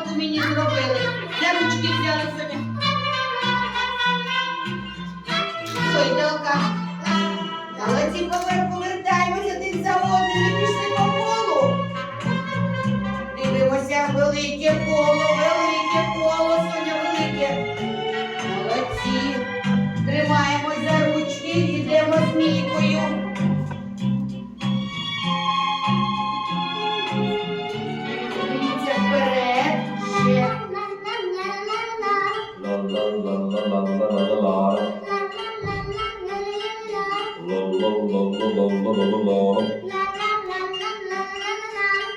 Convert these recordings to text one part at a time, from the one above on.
подарунок мені зробили. Для ручки взяли собі. Сойдока. Молодці поверх повертаємося один за одним і пішли по колу. Дивимося велике коло, велике поло.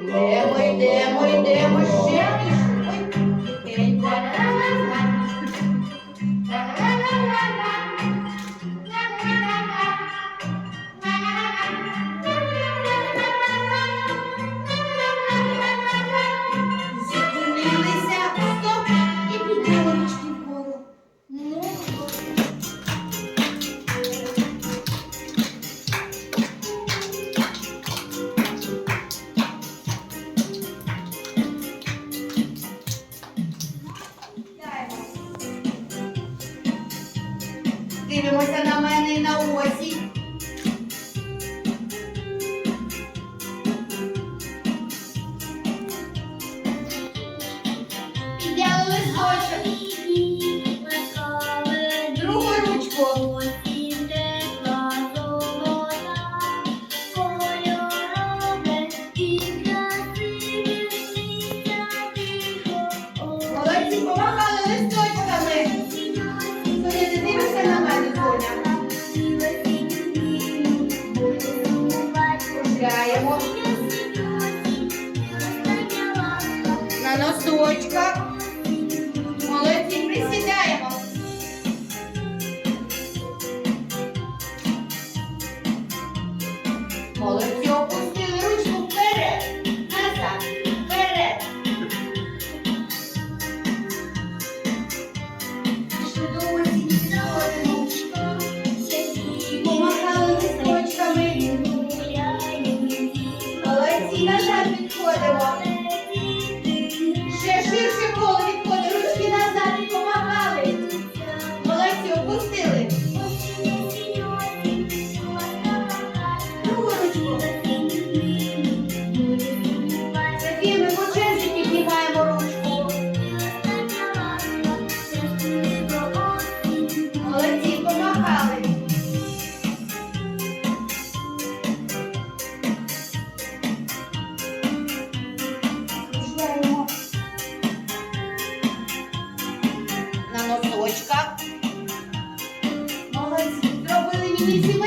Йдемо, йдемо, йдемо ще. дивимося на мене і на ось. see, see.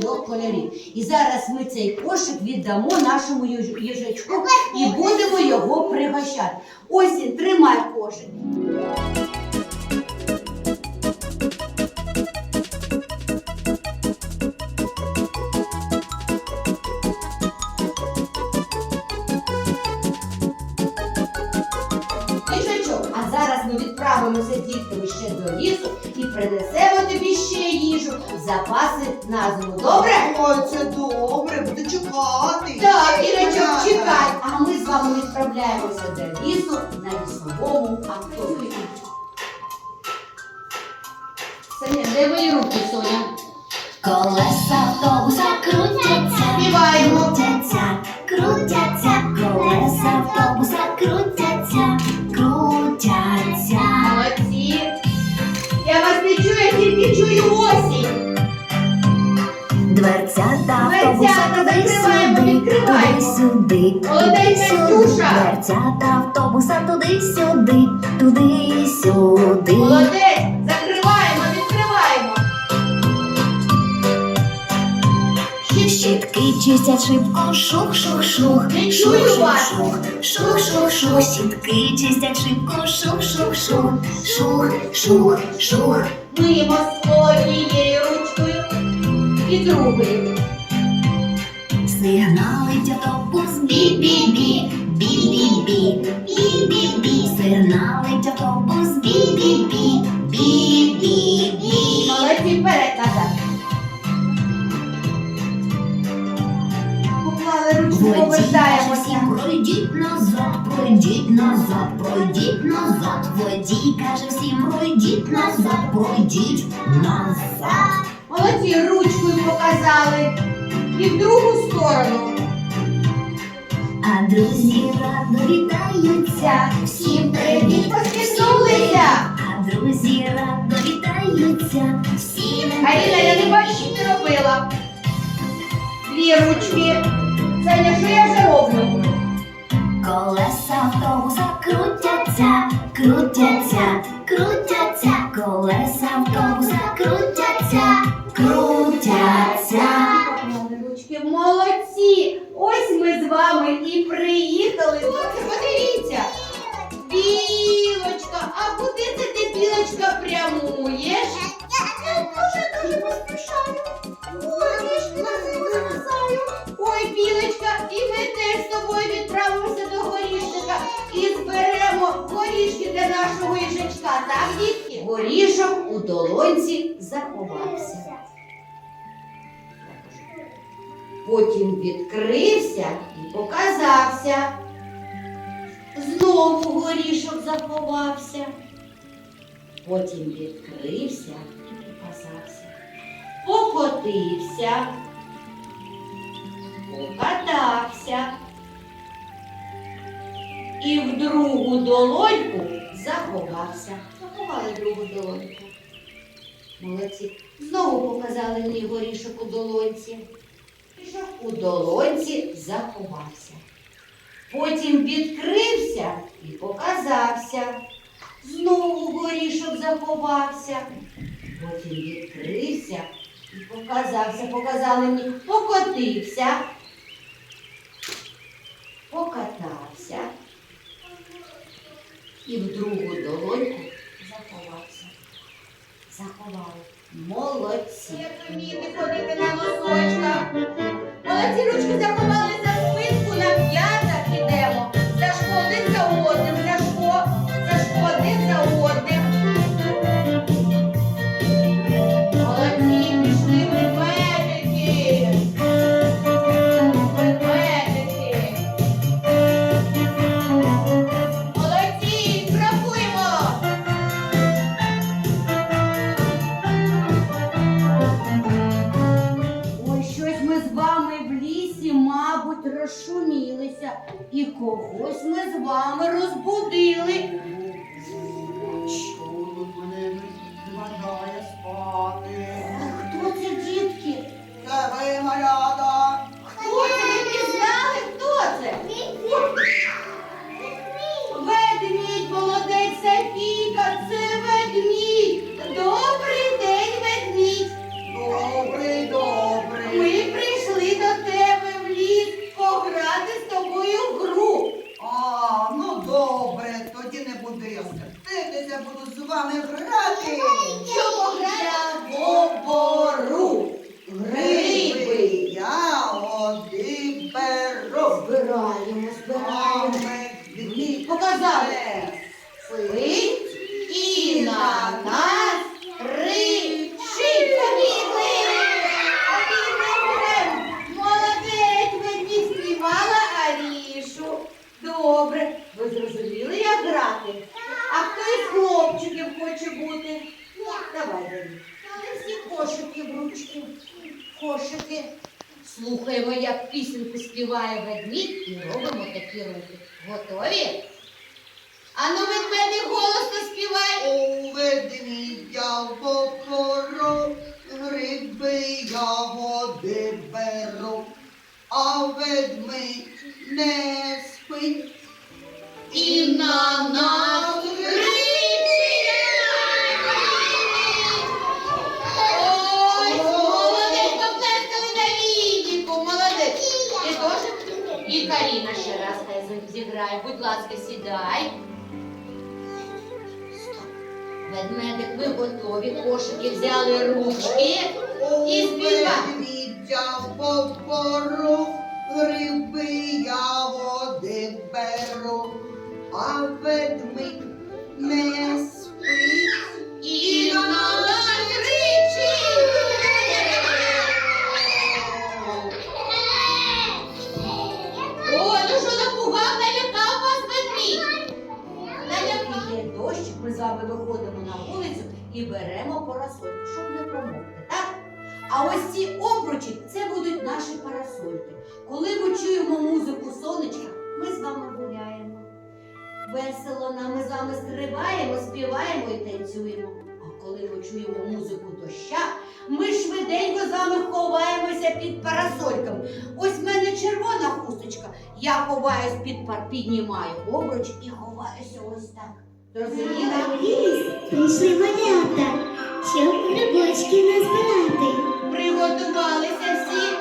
Трьох кольорів. І зараз ми цей кошик віддамо нашому їж- їжачку і будемо його пригощати. Ось він, тримай кошик. Запаси на зиму. Добре? Ой, це добре, буду чекати. Так, Ірочок, чекай. А ми з вами відправляємося до лісу на лісовому автобусі. Соня, де мої руки, Соня? Колеса автобуса крутяться, Співаємо. крутяться, крутяться, колеса автобуса крутяться, крутяться. Молодці. Я вас не чую, я тільки чую осінь. Дверцята автобуса туди-сюди, відкриваємо. туди-сюди, туди-сюди. Дверцята автобуса туди-сюди, туди-сюди. Молодець. Закриваємо, відкриваємо. Щітки чистять шибко, шух-шух-шух. Не чую вас. Шух-шух-шух, шух-шух-шух. Щітки чистять шибко, шух-шух-шух. Шух-шух-шух. Миємо однією ручкою і другою. Сигналить автобус бі-бі-бі, бі-бі-бі, бі-бі-бі. Сигналить автобус бі-бі-бі, бі-бі-бі. Молодці вперед назад. Поклали ручку, повертаємося. пройдіть назад, пройдіть назад, пройдіть назад. Водій каже всім, пройдіть назад, пройдіть назад. Молодці ручкою показали. І в другу сторону. А друзі радо вітаються, всім привіт. Посміхнулися. А друзі радо вітаються, всім Аріна, я не бачу, що ти робила. Дві ручки. Саня, що я вже роблю? Колеса автобуса крутяться, крутяться, крутяться, колеса автобуса крутяться, крутяться. Молодці. Ось ми з вами і приїхали. Хлопці, подивіться. Білочка, а куди це ти, білочка, прямуєш? Я дуже дуже поспішаю. На зиму замерзаю. Ой, білочка, і ми теж з тобою відправимося до горішника і зберемо горішки для нашого їжачка. Так, дітки? Горішок у долонці заховався. Потім відкрився і показався. Знову горішок заховався. Потім відкрився і показався. Покотився, покатався. І в другу долоньку заховався. Заховали другу долоньку. Молодці. Знову показали мені горішок у долонці у долонці заховався. Потім відкрився і показався. Знову горішок заховався. Потім відкрився і показався. Показали мені, покотився, покатався і в другу долоньку заховався. Заховали. Молодці. Як не ходити на носочках. Молодці ручки заховали. спить, не спить і на нас Ой, молодець, поплескали на молодець. Ти теж? І Каріна ще раз хай зіграє. Будь ласка, сідай. Ведмедик, ми готові, кошики взяли ручки і співаємо. Віддя по гриби я води беру, а ведмик не спить. Я ховаюсь під пар, піднімаю обруч і ховаюся ось так. Розуміла? Прийшли малята, щоб грибочки назбирати. Приготувалися всі.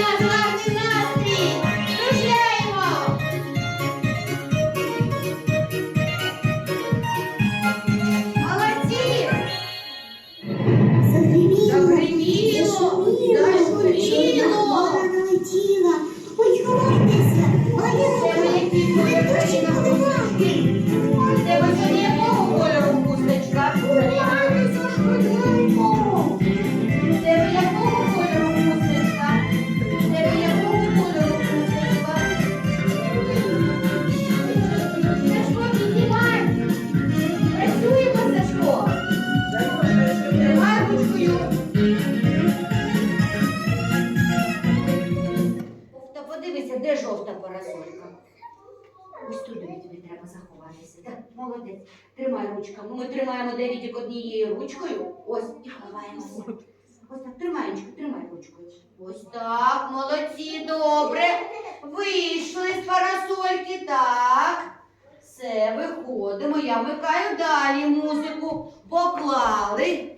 Yeah. Ось туди тобі треба заховатися. Так, молодець. Тримай ручками. Ми тримаємо дев'ятік однією ручкою. Ось і ховаємося. Ось так, тримай ручку, тримай ручку. Ось так, молодці, добре. Вийшли з парасольки, так. Все, виходимо. Я вмикаю далі музику. Поклали.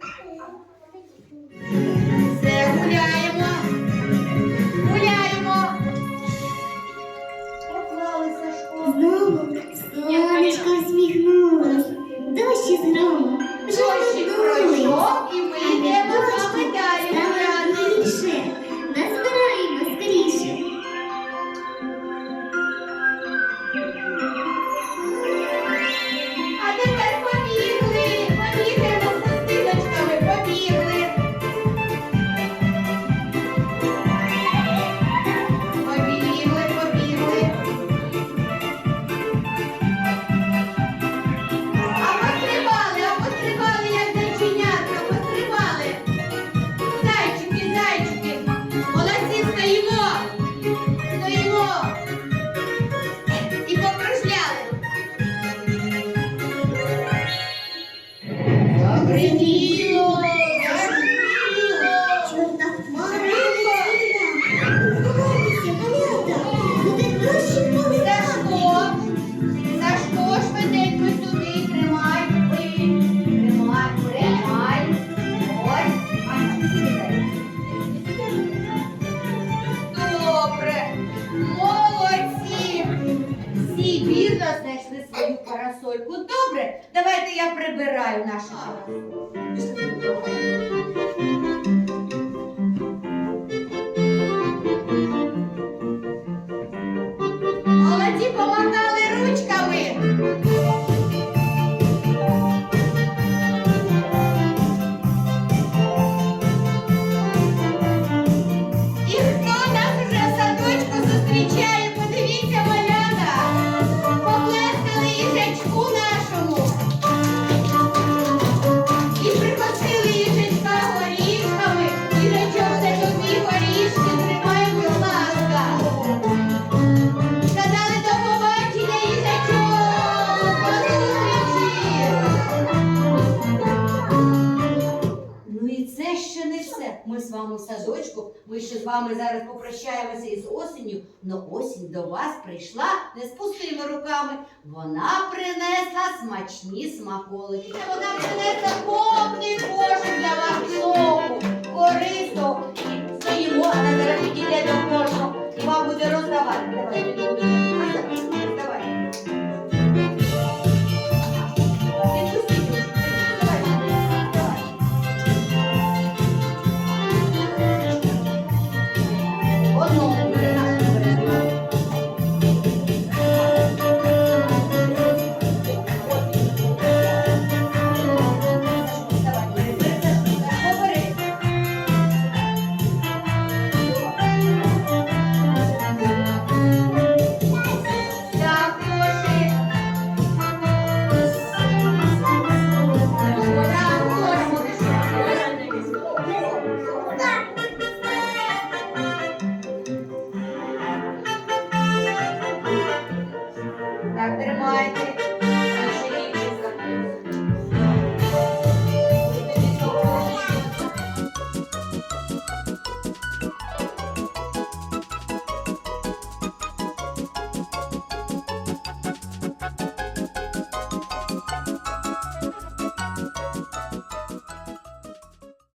Я прибираю нашу вами зараз попрощаємося із осінню, но осінь до вас прийшла не з пустими руками. Вона принесла смачні смаколики. Вона принесла повний кошик для вас знову.